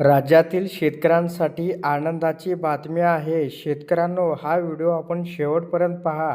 राज्यातील शेतकऱ्यांसाठी आनंदाची बातमी आहे. शेतकऱ्यांनो हा व्हिडिओ आपण शेवटपर्यंत पहा.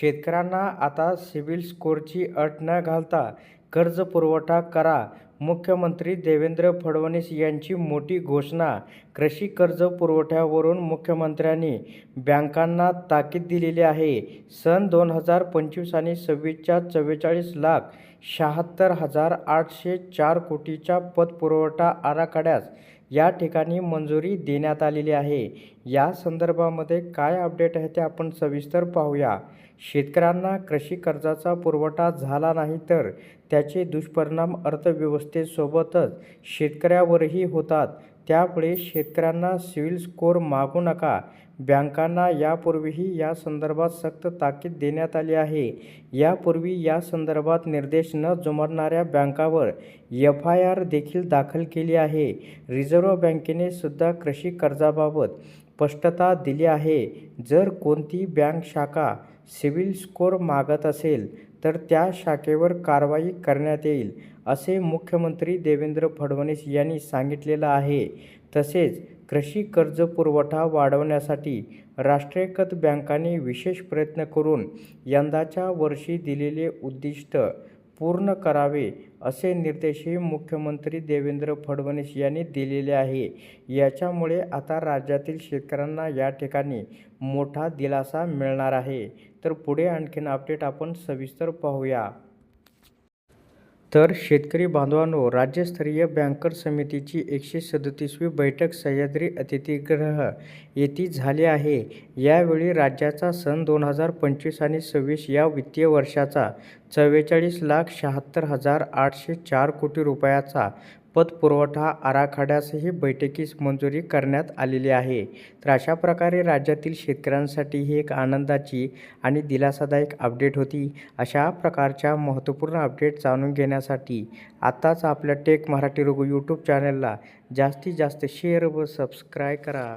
शेतकऱ्यांना आता सिबिल स्कोअरची अट न घालता कर्ज पुरवठा करा. मुख्यमंत्री देवेंद्र फडणवीस यांची मोठी घोषणा. कृषी कर्ज पुरवठ्यावरून मुख्यमंत्र्यांनी बँकांना ताकीद दिलेली आहे. सन दोन हजार पंचवीस आणि सव्वीसच्या चव्वेचाळीस लाख शहात्तर हजार आठशे चार कोटीच्या पतपुरवठा आराखड्यास या ठिकाणी मंजुरी देण्यात आलेली आहे. या संदर्भामध्ये काय अपडेट आहे ते आपण सविस्तर पाहूया. शेतकऱ्यांना कृषी कर्जाचा पुरवठा झाला नाही तर त्याचे दुष्परिणाम अर्थव्यवस्थेसोबतच शेतकऱ्यावरही होतात. त्यामुळे शेतकऱ्यांना सिबिल स्कोअर मागू नका. बँकांना यापूर्वीही या संदर्भात सक्त ताकीद देण्यात आली आहे. यापूर्वी या संदर्भात निर्देश न जुमानणाऱ्या बँकावर एफ आय आर देखील दाखल केली आहे. रिझर्व्ह बँकेने सुद्धा कृषी कर्जाबाबत स्पष्टता दिली आहे. जर कोणती बँक शाखा सिबिल स्कोअर मागत असेल तर त्या शाखेवर कारवाई करण्यात येईल असे मुख्यमंत्री देवेंद्र फडणवीस यांनी सांगितलेलं आहे. तसेच कृषी कर्ज पुरवठा वाढवण्यासाठी राष्ट्रीयकृत बँकांनी विशेष प्रयत्न करून यंदाच्या वर्षी दिलेले उद्दिष्ट पूर्ण करावे असे निर्देशही मुख्यमंत्री देवेंद्र फडणवीस यांनी दिलेले आहे. याच्यामुळे आता राज्यातील शेतकऱ्यांना या ठिकाणी मोठा दिलासा मिळणार आहे. तर पुढे आणखीन अपडेट आपण सविस्तर पाहूया. तर शेतकरी बांधवांनो राज्यस्तरीय बँकर समितीची एकशे सदतीसवी बैठक सह्याद्री अतिथीगृह येथे झाली आहे. यावेळी राज्याचा सन दोन हजार पंचवीस आणि सव्वीस या वित्तीय वर्षाचा चव्वेचाळीस लाख शहात्तर हजार आठशे चार कोटी रुपयाचा पतपुरवठा आराखड्यासही बैठकीस मंजुरी करण्यात आलेली आहे. तर अशा प्रकारे राज्यातील शेतकऱ्यांसाठी ही एक आनंदाची आणि दिलासादायक अपडेट होती. अशा प्रकारच्या महत्त्वपूर्ण अपडेट जाणून घेण्यासाठी आत्ताच आपल्या टेक मराठी रघु यूट्यूब चॅनलला जास्तीत जास्त शेअर व सबस्क्राय करा.